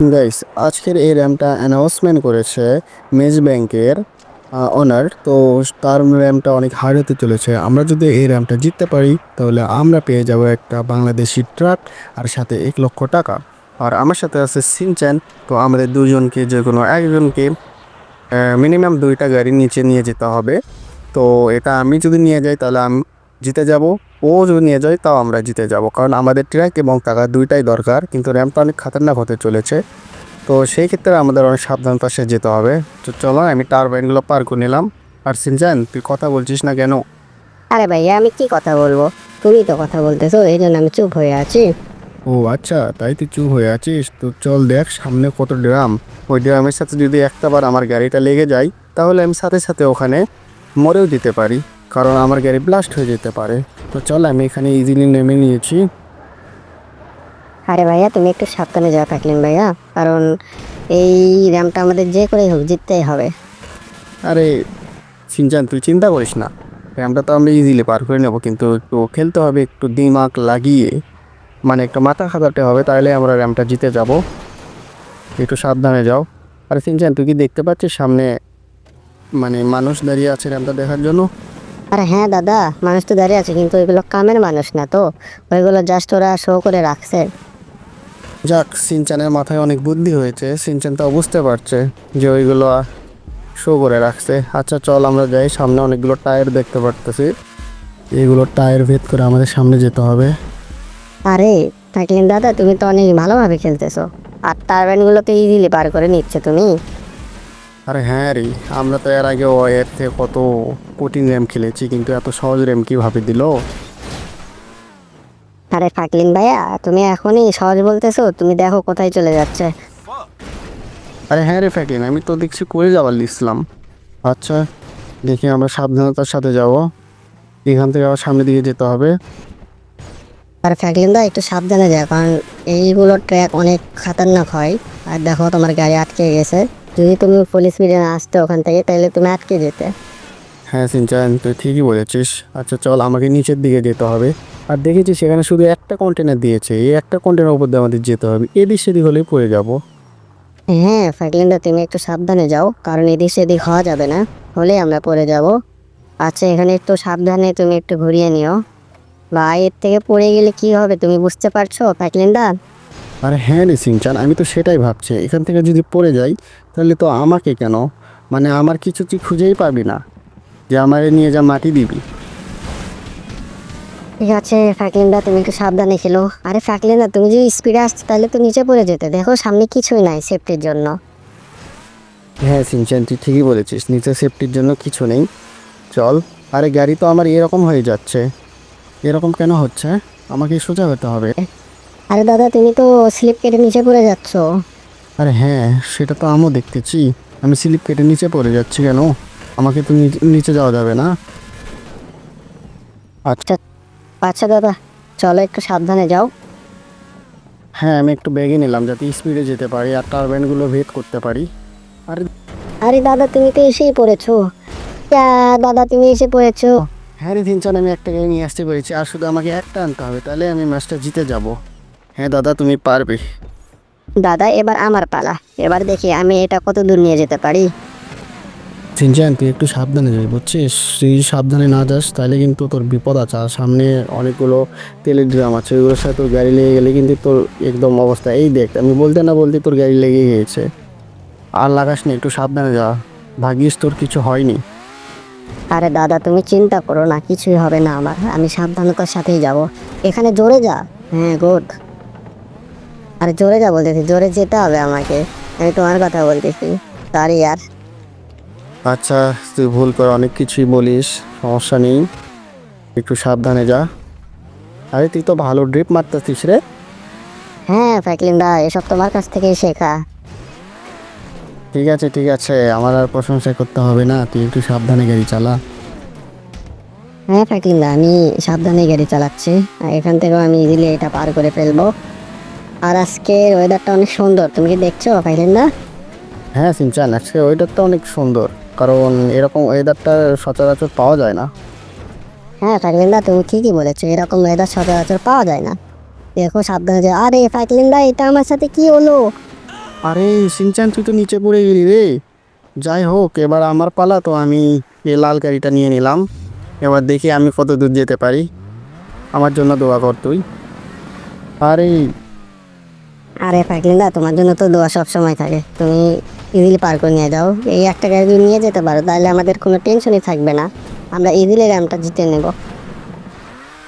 Guys আজকের এই র্যামটা announcement করেছে মেজ ব্যাংকের ওনার তো তার র্যামটা অনেক হার্ড হতে চলেছে। আমরা যদি এই র্যামটা জিততে পারি, তাহলে আমরা পেয়ে যাব একটা বাংলাদেশি ট্রাক আর সাথে এক লক্ষ টাকা। আর আমার সাথে আছে সিনচ্যান, তো আমাদের দুজনকে, যে কোনো একজনকে মিনিমাম দুইটা গাড়ি নিচে নিয়ে যেতে হবে। তো এটা আমি যদি নিয়ে যাই, তাহলে আমি জিতে যাব ও যদি নিয়ে যায় তাও আমরা জিতে যাব। কারণ আমাদের ট্র্যাক এবং টাকা দুইটাই দরকার কিন্তু র্যাম্পটা অনেক খাতারনাক হতে চলেছে। তো সেই ক্ষেত্রে আমাদের অনেক সাবধান পাশে যেতে হবে। তো চলো আমি টারবাইনগুলো পার করে নিলাম। আর সিনজান তুই কথা বলছিস না কেন? আরে ভাইয়া আমি কি কথা বলব? তুমি তো কথা বলতেছো এই জন্য আমি চুপ হয়ে আছি। ও আচ্ছা তাই তুই চুপ হয়ে আছিস? তো চল দেখ সামনে কত ড্রাম। ওই ড্রামের সাথে যদি একটাবার আমার গাড়িটা লেগে যায় তাহলে আমি সাথে সাথে ওখানে মরেও দিতে পারি। কারণ আমার গাড়ি ব্লাস্ট হয়ে যেতে পারে। তো চল আমি এখানে ইজিলি নেমে নিয়েছি। আরে ভাইয়া তুমি একটু সাবধানে যাওয়া থাকলেন ভাইয়া। কারণ এই র্যামটা আমাদের যে করেই হোক জিততেই হবে। আরে সিনচান তুই চিন্তা করিস না। র্যামটা তো আমরা ইজিলি পার করে নেব কিন্তু একটু খেলতে হবে একটু দিমাগ লাগিয়ে। মানে একটু মাথা খাটাতে হবে তাহলে আমরা র্যামটা জিতে যাব। একটু সাবধানে যাও। আরে সিনচান তুই কি দেখতে পাচ্ছিস সামনে? মানে মানুষ দাঁড়িয়ে আছে র্যামটা দেখার জন্য? আরে হ্যাঁ দাদা মানুষ তো দাঁড়িয়ে আছে কিন্তু ওইগুলো কামের মানুষ না তো। ওইগুলো জাস্ট ওরা শো করে রাখছে। যাক সিনচানের মাথায় অনেক বুদ্ধি হয়েছে। সিনচান তো বুঝতে পারছে যে ওইগুলো শো করে রাখছে। আচ্ছা চল আমরা যাই সামনে অনেকগুলো টায়ার দেখতে পারতেছি। এইগুলো টায়ার ভেদ করে আমাদের সামনে যেতে হবে। আরে থাকলেন দাদা তুমি তো অনেক ভালোভাবে খেলতেছো। আর টারবাইনগুলো তো ইজিলি পার করে নিচ্ছে তুমি। আরে হ্যাঁ রে আমরা তো এর আগে এর থেকে কত কঠিন র্যাম খেলেছি কিন্তু এত সহজ র্যাম কীভাবে দিল? আরে ফাকলিন ভাইয়া তুমি এখনই সহজ বলতেছো তুমি দেখো কোথায় চলে যাচ্ছে। আরে হ্যাঁ রে ফ্যাকলিন আমি তো দেখছি করে যাওয়ার লিখছিলাম আচ্ছা দেখি আমরা সাবধানতার সাথে যাব। এখান থেকে আবার সামনের দিকে যেতে হবে। আর ফ্যাকলিন দা একটু সাবধানে যাও কারণ এইগুলো ট্র্যাক অনেক খাতারনাক হয়। আর দেখো তোমার গাড়ি আটকে গেছে। যদি তুমি পুলিশ স্পিডে আসতে ওখান থেকে তাহলে তুমি আটকে যেতে। হ্যাঁ সিনচান তুই ঠিকই বলেছিস। আচ্ছা চল আমাকে নিচের দিকে যেতে হবে। আর দেখেছি সেখানে শুধু একটা কন্টেনার দিয়েছে। এই একটা কন্টেনার উপর দিয়ে আমাদের যেতে হবে। এদিক সেদিক হলেই পড়ে যাব। হ্যাঁ ফ্যাকলিনদা তুমি একটু সাবধানে যাও কারণ এদিক সেদিক হওয়া যাবে না। হলে আমরা পড়ে যাব। আচ্ছা এখানে একটু সাবধানে তুমি একটু ঘুরিয়ে নিও। বা এর থেকে পড়ে গেলে কি হবে তুমি বুঝতে পারছ ফ্যাকলিনদা আরে হ্যাঁ রে সিনচান আমি তো সেটাই ভাবছি। এখান থেকে যদি পড়ে যাই তাহলে তো আমাকে কেন? মানে আমার কিছু তুই খুঁজেই পাবি না যে আমারে নিয়ে যা মাটি দিবি। ঠিক আছে ফ্যাকলিনদা তুমি একটু সাবধানে খেলো। আরে ফ্যাকলিনদা তুমি যদি স্পিডে আসছো তাহলে তো নিচে পড়ে যেতে। দেখো সামনে কিছুই নাই সেফটির জন্য। হ্যাঁ সিনচান তুই ঠিকই বলেছিস নিচে সেফটির জন্য কিছু নেই। চল আরে গাড়ি তো আমার এরকম হয়ে যাচ্ছে। এরকম কেন হচ্ছে? আমাকে সোজা হতে হবে। আরে দাদা তুমি তো স্লিপ কেটে নিচে পড়ে যাচ্ছ। আরে হ্যাঁ সেটা তো আমিও দেখতেছি। আমি স্লিপ কেটে নিচে পড়ে যাচ্ছি কেন? আমাকে তো নিচে- যাওয়া যাবে না। আচ্ছা। আচ্ছা দাদা চলো একটু সাবধানে যাও। হ্যাঁ আমি একটু বেগে নিলাম যাতে স্পিডে যেতে পারি আর টারবাইনগুলো ভেদ করতে পারি। আরে আরে দাদা তুমি তো এসেই পড়েছো। দাদা তুমি এসে পড়েছো। হ্যাঁ রে তিনজন আমি একটা গাড়ি নিয়ে আসতে পেরেছি। আর শুধু আমাকে একটা আনতে হবে তাহলে আমি ম্যাচটা জিতে যাব। হ্যাঁ দাদা তুমি পারবে। দাদা এবার আমার পালা। এবার দেখি আমি এটা কত দূর নিয়ে যেতে পারি। সিনচান তুই একটু সাবধানে যাবি বুঝছিস? তুই সাবধানে না যাস তাহলে কিন্তু তোর বিপদ আছে। আর সামনে অনেকগুলো তেলের ড্রাম আছে ওইগুলোর সাথে তোর গাড়ি লেগে গেলে কিন্তু তোর একদম অবস্থা। এই দেখ আমি বলতে না বলতে তোর গাড়ি লেগে গিয়েছে। আর লাগাস না একটু সাবধানে যা। ভাগ্যিস তোর কিছু হয়নি। আরে দাদা তুমি চিন্তা করো না কিছুই হবে না আমার। আমি সাবধানতার সাথেই যাব। এখানে জোরে যা। হ্যাঁ গুড। আরে জোরে যা বলতেছি জোরে যেতে হবে আমাকে। আমি তোমার কথা বলতেছি সরি আর। আচ্ছা তুই ভুল করে অনেক কিছুই বলিস সমস্যা নেই। একটু সাবধানে যা। আরে তুই তো ভালো ড্রিপ মারতেছিস রে। হ্যাঁ ফ্যাকলিন দা এসব তোমার কাছ থেকেই শেখা। ঠিক আছে ঠিক আছে আমার আর প্রশংসা করতে হবে না তুই একটু সাবধানে গাড়ি চালা। হ্যাঁ ফ্যাকলিন দা আমি সাবধানে গাড়ি চালাচ্ছি আর এখান থেকেও আমি ইজিলি এটা পার করে ফেলব। আর আজকের ওয়েদারটা অনেক সুন্দর। তুমি কি দেখছ ফ্যাকলিন দা হ্যাঁ সিনচান আজকে ওয়েদারটা অনেক সুন্দর। কারণ এরকম ওয়েদারটা সচরাচর পাওয়া যায় না। হ্যাঁ ফ্যাকলিন দা তুমি ঠিকই বলেছ এরকম ওয়েদার সচরাচর পাওয়া যায় না। দেখো সাবধানে যে আরে ফ্যাকলিন দা এটা আমার সাথে কি হলো? আরে সিনচান তুই তো নিচে পড়ে গেলি রে। যাই হোক এবার আমার পালা তো আমি এই লাল গাড়িটা নিয়ে নিলাম। এবার দেখি আমি কত দূর যেতে পারি। আমার জন্য দোয়া কর তুই। আরে আরে ফাইকলিন্দা তোমার জন্য তো দোয়া সব সময় থাকে। তুমি ইজিলি পার করে নিয়ে যাও। এই একটা গাড়ি যদি নিয়ে যেতে পারো তাহলে আমাদের কোনো টেনশনই থাকবে না। আমরা ইজিলি র্যামটা জিতে নেব।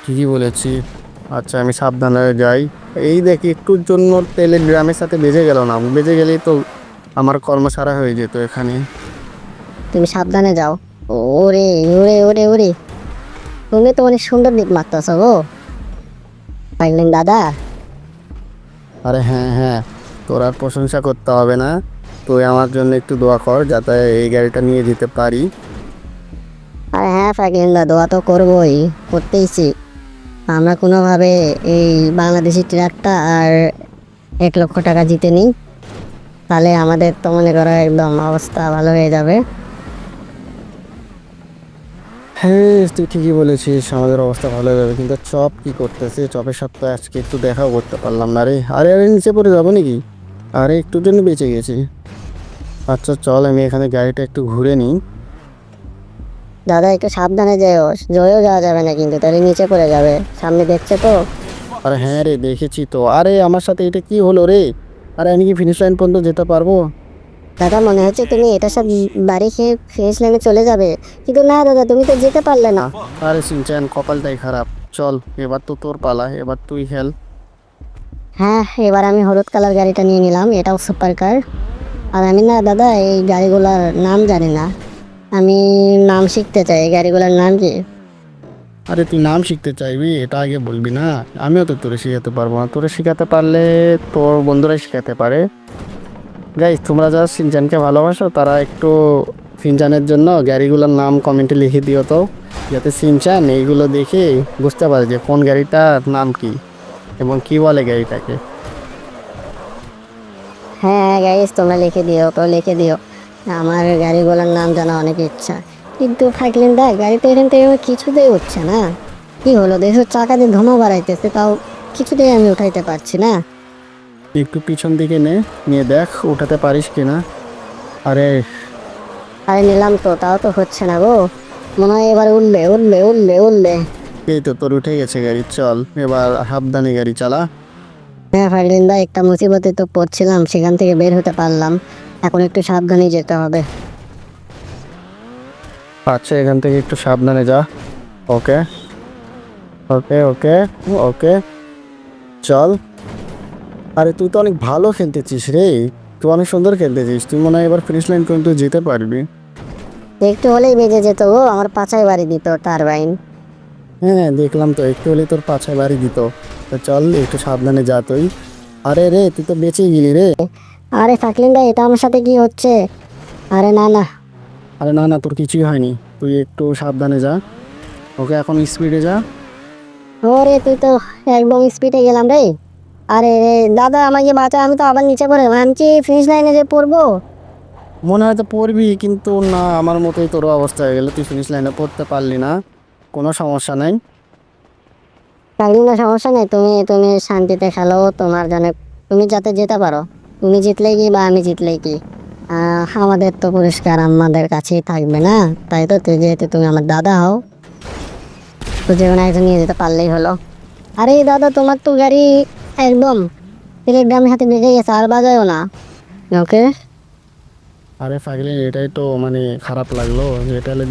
ঠিকই বলেছি। আচ্ছা আমি সাবধানে যাই। এই দেখি একটুর জন্য তেলের গ্রামের সাথে বেজে গেল না। বেজে গেলেই তো আমার কর্মসারা হয়ে যেত এখানে। তুমি সাবধানে যাও। ওরে ওরে ওরে ওরে। তুমি তো অনেক সুন্দর দিক মারতেছ গো। পাইলেন দাদা আরে হ্যাঁ হ্যাঁ তোর আর প্রশংসা করতে হবে না। তুই আমার জন্য একটু দোয়া কর, যাতে এই গাড়িটা নিয়ে যেতে পারি। আরে হ্যাঁ পাইলেন দা দোয়া তো করবোই করতেইছি আমরা কোনোভাবে এই বাংলাদেশি ট্রাকটা আর এক লক্ষ টাকা জিতে নিই, তাহলে আমাদের তো মনে করো একদম অবস্থা ভালো হয়ে যাবে। হ্যাঁ তুই ঠিকই বলেছিস আমাদের অবস্থা ভালো হয়ে যাবে কিন্তু চপ কি করতেছে? চপের সাথে আজকে একটু দেখাও করতে পারলাম না রে। আরে আরে নিচে পড়ে যাব নাকি? আরে একটুর জন্য বেঁচে গেছি। আচ্ছা চল আমি এখানে গাড়িটা একটু ঘুরে নিই। দাদা একটু সাবধানে যেও জয়েও যাওয়া যাবে না কিন্তু তাহলে নিচে পড়ে যাবে। সামনে দেখছে তো? আরে হ্যাঁ রে দেখেছি তো। আরে আমার সাথে এটা কি হলো রে? আরে আমি কি ফিনিশ লাইন পর্যন্ত যেতে পারব? দাদা মনে হচ্ছে তুমি এটা সব বাড়ি খেয়ে ফিনিশ লাইনে চলে যাবে। কিন্তু না দাদা তুমি তো যেতে পারলে না। আরে সিনচান কপালটাই খারাপ। চল এবার তো তোর পালা এবার তুই খেল। হ্যাঁ এবার আমি হলুদ কালার গাড়িটা নিয়ে নিলাম এটাও সুপার কার। আর আমি না দাদা এই গাড়িগুলোর নাম জানি না। আমি নাম শিখতে চাই এই গাড়িগুলোর নাম কি? আরে তুই নাম শিখতে চাইবি এটা আগে বলবি না। আমিও তো তোরে শেখাতে পারব না। তোরে শেখাতে পারলে তোর বন্ধুরাই শেখাতে পারে। গাইজ তোমরা যারা সিনচানকে ভালোবাসো, তারা একটু সিনচানের জন্য গাড়িগুলোর নাম কমেন্টে লিখে দিও তো, যাতে সিনচান এইগুলো দেখে বুঝতে পারে যে কোন গাড়িটার নাম কি এবং কি বলে গাড়িটাকে। হ্যাঁ গাইস তোমরা লিখে দিও তো, লিখে দিও। আমার গাড়িগুলোর নাম জানা অনেক ইচ্ছা। কিন্তু থাকলেন দা, গাড়িতে এখান থেকে কিছুতেই উঠছে না। কি হলো? দেশের চাকা দিয়ে ধোঁয়া বাড়াইতেছে, তাও কিছুতেই আমি উঠাইতে পারছি না। একটু পিছন দিকে নে নিয়ে দেখ উঠাতে পারিস কিনা। আরে আরে নিলাম তো তাও তো হচ্ছে না গো। মনে হয় এবার উঠবে উঠবে উঠবে উঠবে এই তো তোর উঠে গেছে গাড়ি চল। এবার সাবধানে গাড়ি চালা। হ্যাঁ ফাইলিন দা একটা মুসিবতে তো পড়ছিলাম সেখান থেকে বের হতে পারলাম। এখন একটু সাবধানে যেতে হবে। আচ্ছা এখান থেকে একটু সাবধানে যা। ওকে। ওকে ওকে ওকে। চল। আরে তুই তো অনেক ভালো খেলতেছিস রে। তুই অনেক সুন্দর খেলতেছিস। তুই মনে হয় এবার ফিনিশ লাইন কিন্তু যেতে পারবি। একটু হলেই বেজে যেত গো আমার পাছায় বাড়ি দিত টারবাইন হ্যাঁ দেখলাম তো একটু হলে তোর পাছায় বাড়ি দিত। তো চল একটু সাবধানে যা তুই। আরে রে তুই তো বেঁচে গেলি রে। আরে ফাকলিন দা এটা আমার সাথে কি হচ্ছে? আরে না না। আরে না না তোর কিছুই হয়নি। তুই একটু সাবধানে যা। ওকে এখন স্পিডে যা। ওরে তুই তো একদম স্পিডে গেলাম রে। আরে রে দাদা আমাকে বাঁচা আমি তো আবার নিচে পড়ে আমি কি ফিনিশ লাইনে যে পড়ব? মনে হয় তো পড়বি কিন্তু না আমার মতোই তোর অবস্থা হয়ে গেলে। তুই ফিনিশ লাইনে পড়তে পারলি না। কোনো সমস্যা নেই। ফাকলিন দা সমস্যা নেই। তুমি তুমি শান্তিতে খেলো তোমার জানে তুমি যাতে যেতে পারো। তুমি জিতলেই কি বা আমি জিতলেই কি? আমাদের তো পুরস্কার আমাদের কাছেই থাকবে না? তাই তো তুই যেহেতু তুমি আমার দাদা হও তো যে কোনো একজন নিয়ে যেতে পারলেই হলো। আরে দাদা তোমার তো গাড়ি একদম। টেলিগ্রামের হাতে বেজে গেছে আর বাজায়ও না। ওকে আরে ফাগলে এটাই তো মানে খারাপ লাগল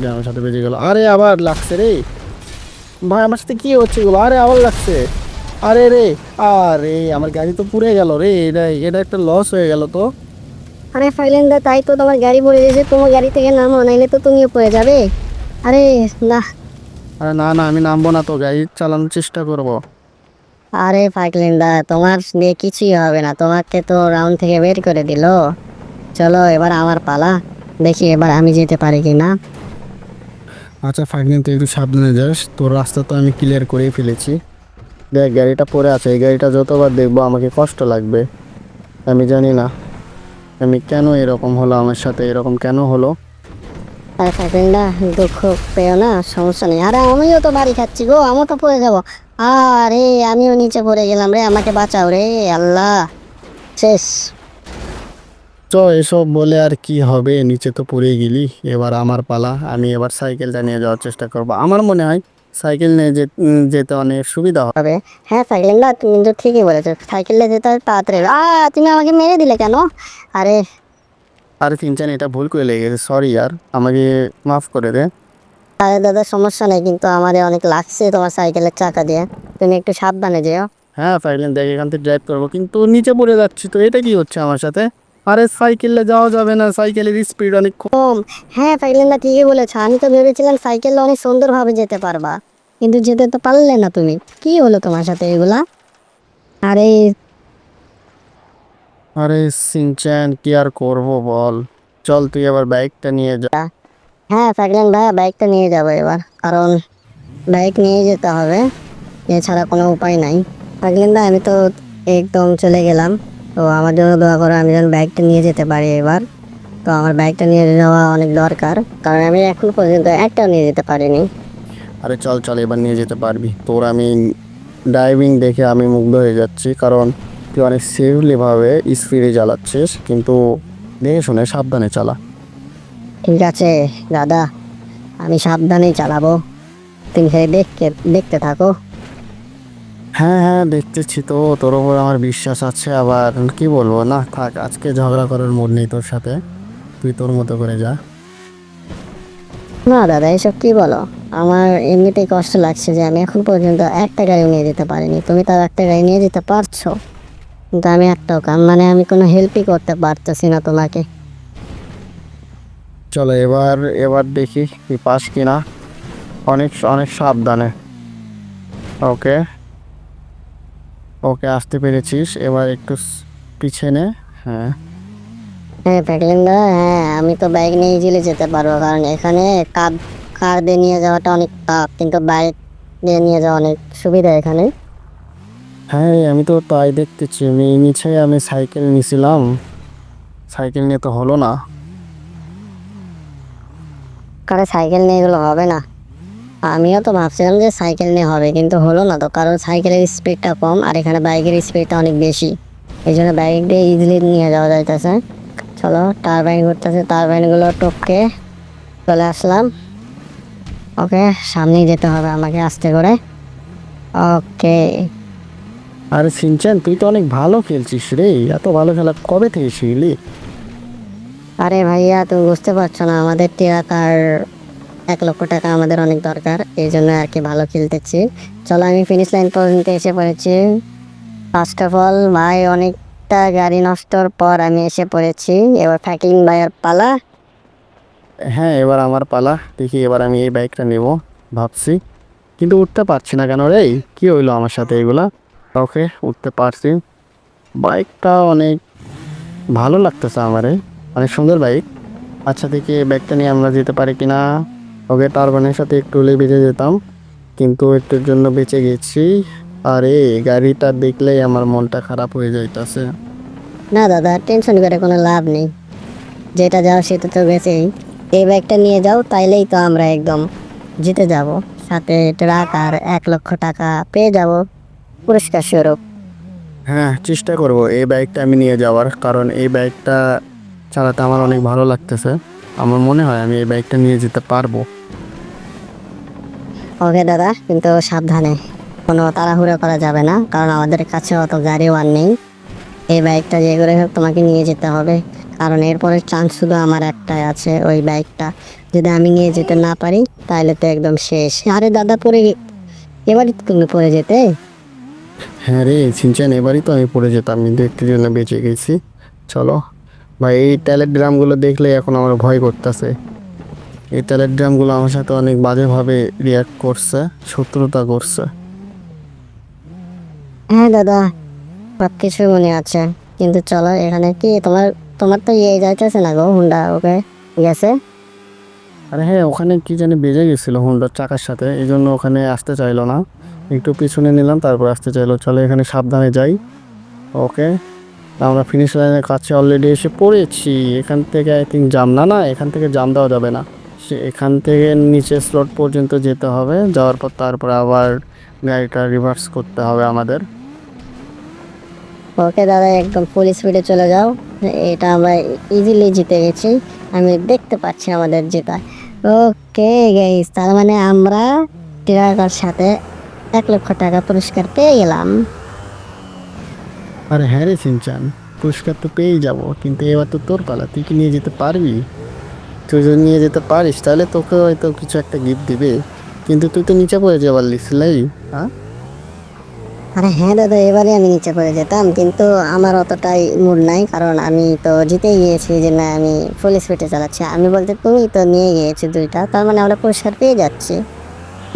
যে আমার সাথে বেজে গেল। আরে আবার লাগছে রে। ভাই আমার সাথে কি হচ্ছে এগুলো? আরে আবার লাগছে। আরে রে আরে আমার গাড়ি তো পুড়ে গেল রে। এটা এটা একটা লস হয়ে গেল তো। আরে ফাইলেন্দা তাই তো তোমার গাড়ি পড়ে গেছে তোমার গাড়ি থেকে নামো নাইলে তো তুমিও পড়ে যাবে। আরে না। আরে না না আমি নামবো না তো গাড়ি চালানোর চেষ্টা করব। আরে ফাইকলিন্দা তোমার দিয়ে কিছুই হবে না। তোমাকে তো রাউন্ড থেকে বের করে দিল। চলো এবার আমার পালা। দেখি এবার আমি যেতে পারি কি না। আচ্ছা ফাইভদিন তুই একটু সাবধানে যাস। তোর রাস্তা তো আমি ক্লিয়ার করেই ফেলেছি। দেখ গাড়িটা পড়ে আছে। এই গাড়িটা যতবার দেখব আমাকে কষ্ট লাগবে। আমি জানি না আমি কেন এরকম হলো আমার সাথে এরকম কেন হলো। আরে ফাইকলিন্দা দুঃখ পেও না সমস্যা নেই। আরে আমিও তো বাড়ি খাচ্ছি গো আমিও তো পড়ে যাব। আরে আমিও নিচে পড়ে গেলাম রে আমাকে বাঁচাও রে আল্লাহ। শেষ। চ এসব বলে আর কি হবে? নিচে তো পড়ে গেলি এবার আমার পালা। আমি এবার সাইকেলটা নিয়ে যাওয়ার চেষ্টা করব। আমার মনে হয় সাইকেল নিয়ে যেতে অনেক সুবিধা হবে। হবে? হ্যাঁ সাইকেল না তুমি তো ঠিকই বলেছ। সাইকেল নিয়ে যেতে তাড়াতাড়ি আ তুমি আমাকে মেরে দিলে কেন? আরে। আর তিনচান এটা ভুল করে লেগেছে। সরি আর আমাকে মাফ করে দে। আরে দাদা সমস্যা নেই কিন্তু আমাদের অনেক লাগছে তোমার সাইকেলের চাকা দিয়ে। তুমি একটু সাবধানে যেও। হ্যাঁ সাইকেল দেখ এখান থেকে ড্রাইভ করব। কিন্তু নিচে পড়ে যাচ্ছি তো এটা কি হচ্ছে আমার সাথে? আরে সাইকেলে যাওয়া যাবে না সাইকেলের স্পিড অনেক কম। হ্যাঁ সাইকেলটা ঠিকই বলেছ। আমি তো ভেবেছিলাম সাইকেলে অনেক সুন্দরভাবে যেতে পারবা কিন্তু যেতে তো পারলে না তুমি। কি হলো তোমার সাথে এগুলা? আরে আরে সিনচ্যান কি আর করব বল? চল তুই আবার বাইকটা নিয়ে যা। হ্যাঁ সাইকেল ভাইয়া বাইকটা নিয়ে যাব এবার। কারণ বাইক নিয়ে যেতে হবে, এছাড়া কোনো উপায় নাই। সাইকেল দা আমি তো একদম চলে গেলাম। তো আমার জন্য দোয়া করো, আমি যেন বাইকটা নিয়ে যেতে পারি এবার। তো আমার বাইকটা নিয়ে যাওয়া অনেক দরকার, কারণ আমি এখন পর্যন্ত একটাও নিয়ে যেতে পারিনি। আরে চল চল, এবার নিয়ে যেতে পারবি। তোর আমি ড্রাইভিং দেখে আমি মুগ্ধ হয়ে যাচ্ছি, কারণ তুই অনেক সেফলিভাবে স্পিডে চালাচ্ছিস, কিন্তু দেখে শুনে সাবধানে চালা। ঠিক আছে দাদা। আমি সাবধানেই চালাবো। তুমি সেই দেখতে দেখতে থাকো। হ্যাঁ হ্যাঁ দেখতেছি তো। তোর ওপর আমার বিশ্বাস আছে আবার কি বলব? না থাক আজকে ঝগড়া করার মুড নেই তোর সাথে। তুই তোর মতো করে যা। না দাদা এসব কি বলো? আমার এমনিতেই কষ্ট লাগছে যে আমি এখন পর্যন্ত একটা গাড়ি নিয়ে যেতে পারিনি। তুমি তার একটা গাড়ি নিয়ে যেতে পারছ? কিন্তু আমি একটাও কাম মানে আমি কোনো হেল্পই করতে পারতেছি না তোমাকে। চলো এবার এবার দেখি কি পাস কিনা। অনেক অনেক সাবধানে। ওকে। ওকে আসতে পেরেছিস। এবার একটু পিছনে হ্যাঁ। হ্যাঁ প্যাকলিন্দা হ্যাঁ আমি তো বাইক নিয়ে ইজিলি যেতে পারব কারণ এখানে কার কার দিয়ে নিয়ে যাওয়াটা অনেক টাফ কিন্তু বাইক দিয়ে নিয়ে যাওয়া অনেক সুবিধা এখানে। হ্যাঁ আমি তো তাই দেখতেছি। আমি নিচে আমি সাইকেল নিয়েছিলাম। সাইকেল নিয়ে তো হলো না। কারণ সাইকেল নিয়ে এগুলো হবে না। আমিও তো ভাবছিলাম যে সাইকেল নিয়ে হবে, কিন্তু হলো না তো। কারণ সাইকেলের স্পিডটা কম আর এখানে বাইকের স্পিডটা অনেক বেশি। এই জন্য বাইক দিয়ে ইজিলি নিয়ে যাওয়া যাইতেছে। চলো, টারবাইন ঘুরতেছে। টারবাইনগুলো টপকে চলে আসলাম। ওকে, সামনেই যেতে হবে আমাকে আস্তে করে। ওকে। আরে সিনচান তুই তো অনেক ভালো খেলছিস রে। এত ভালো খেলা কবে থেকে শিখলি? আরে ভাইয়া, তুমি বুঝতে পারছ না, আমাদের টিরাকার এক লক্ষ টাকা আমাদের অনেক দরকার, এই জন্য আর কি ভালো খেলতেছি। চলো, আমি ফিনিশ লাইন পর্যন্ত এসে পড়েছি। ফার্স্ট অফ অল ভাই, অনেকটা গাড়ি নষ্টর পর আমি এসে পড়েছি। এবার ফ্যাকিং ভাইয়ের পালা। হ্যাঁ এবার আমার পালা। দেখি এবার আমি এই বাইকটা নেব, ভাবছি। কিন্তু উঠতে পারছি না কেন রে? কি হইল আমার সাথে এগুলা? ওকে উঠতে পারছি। বাইকটা অনেক ভালো লাগতেছে আমারে। অনেক সুন্দর বাইক আচ্ছা দেখি এই বাইকটা নিয়ে আমরা যেতে পারি কিনা ওকে টারবানের সাথে একটু হলে বেঁচে যেতাম। কিন্তু একটুর জন্য বেঁচে গেছি। আর আরে গাড়িটা দেখলেই আমার মনটা খারাপ হয়ে যাইতাছে। না দাদা টেনশন করে কোনো লাভ নেই। যেটা যাও সেটা তো গেছেই। এই ব্যাগটা নিয়ে যাও তাইলেই তো আমরা একদম জিতে যাব। সাথে ট্রাক আর এক লক্ষ টাকা পেয়ে যাব। পুরস্কার স্বরূপ। হ্যাঁ চেষ্টা করব এই বাইকটা আমি নিয়ে যাওয়ার। কারণ এই বাইকটা চালাতে আমার অনেক ভালো লাগতেছে। আমার মনে হয় আমি এই বাইকটা নিয়ে যেতে পারব। ওকে দাদা কিন্তু সাবধানে। কোনো তাড়াহুড়ো করা যাবে না কারণ আমাদের কাছে অত গাড়িও আর নেই। এই বাইকটা যে করে হোক তোমাকে নিয়ে যেতে হবে। কারণ এরপরে চান্স শুধু আমার একটাই আছে ওই বাইকটা। যদি আমি নিয়ে যেতে না পারি তাহলে তো একদম শেষ। আরে দাদা পরে এবারই তো তুমি পরে যেতে? হ্যাঁ রে সিনচান এবারই তো আমি পড়ে যেতাম। কিন্তু একটু জন্য বেঁচে গেছি। চলো। ভাই এই ট্যালের ড্রামগুলো দেখলে এখন আমার ভয় করতেছে। এই ট্যালের ড্রামগুলো আমার সাথে অনেক বাজেভাবে রিয়াক্ট করছে শত্রুতা করছে। হ্যাঁ দাদা সব কিছু মনে আছে। কিন্তু চলো এখানে কি তোমার তোমার তো ইয়ে যাইতেছে না গো হুন্ডা ওকে? গেছে? আরে হ্যাঁ ওখানে কি জানি বেজে গেছিল হুন্ডার চাকার সাথে এই জন্য ওখানে আসতে চাইলো না। একটু পিছনে নিলাম তারপর আসতে চাইলো। চলো এখানে সাবধানে যাই। ওকে? আমরা ফিনিশ লাইনের কাছে অলরেডি এসে পড়েছি। এখান থেকে আই থিঙ্ক জাম না না, এখান থেকে জাম দেওয়া যাবে না। সে এখান থেকে নিচে স্লট পর্যন্ত যেতে হবে, যাওয়ার পর তারপর আবার গাড়িটা রিভার্স করতে হবে আমাদের। ওকে দাদা, একদম ফুল স্পিডে চলে যাও। এটা আমরা ইজিলি জিতে গেছি। আমি দেখতে পাচ্ছি আমাদের জেতা। ওকে গাইস তার মানে আমরা ট্রাকার সাথে এক লক্ষ টাকা পুরস্কার পেয়ে গেলাম। আরে হ্যাঁ রে সিনচান, পুরস্কার তো পেয়েই যাব, কিন্তু এবার তো তোর পালা, তুই কি নিয়ে যেতে পারবি? তুই যদি নিয়ে যেতে পারিস, তাহলে তোকে হয়তো কিছু একটা গিফট দিবে। কিন্তু তুই তো নিচে পড়ে যাবার লিসলাই হ্যাঁ? আরে হ্যাঁ দাদা, এবারে আমি নিচে পড়ে যেতাম, কিন্তু আমার অতটাই মুড নাই, কারণ আমি তো জিতেই গিয়েছি যে না, আমি ফুল স্পিডে চালাচ্ছি। আমি বলতে তুমি তো নিয়ে গিয়েছি দুইটা, তার মানে আমরা পুরস্কার পেয়ে যাচ্ছি।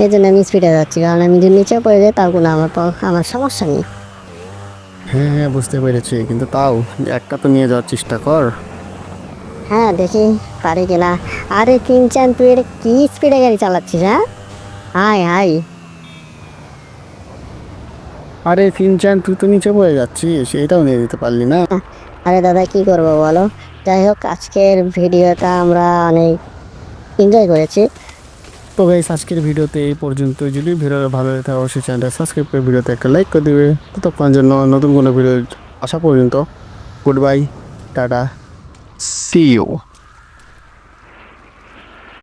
এই জন্য আমি স্পিডে যাচ্ছি, কারণ আমি যদি নিচে পড়ে যাই, তার কোনো আমার আমার সমস্যা নেই। হ্যাঁ হ্যাঁ বুঝতে পেরেছি। কিন্তু তাও একটা তো নিয়ে যাওয়ার চেষ্টা কর। হ্যাঁ দেখি পারি কিনা। আরে তিন চান তুই এটা কি স্পিডে গাড়ি চালাচ্ছিস হ্যাঁ? হাই হাই আরে সিনচান তুই তো নিচে পড়ে যাচ্ছিস এটাও নিয়ে যেতে পারলি না। আরে দাদা কি করব বলো? যাই হোক আজকের ভিডিওটা আমরা অনেক এনজয় করেছি। তো গাইস আজকের ভিডিওতে এই পর্যন্ত যদি ভিডিওটা ভালো লাগে তাহলে অবশ্যই চ্যানেলটা সাবস্ক্রাইব করে ভিডিওতে একটা লাইক করে দেবে। ততক্ষণ জন্য নতুন কোনো ভিডিও আসা পর্যন্ত good bye tata. See you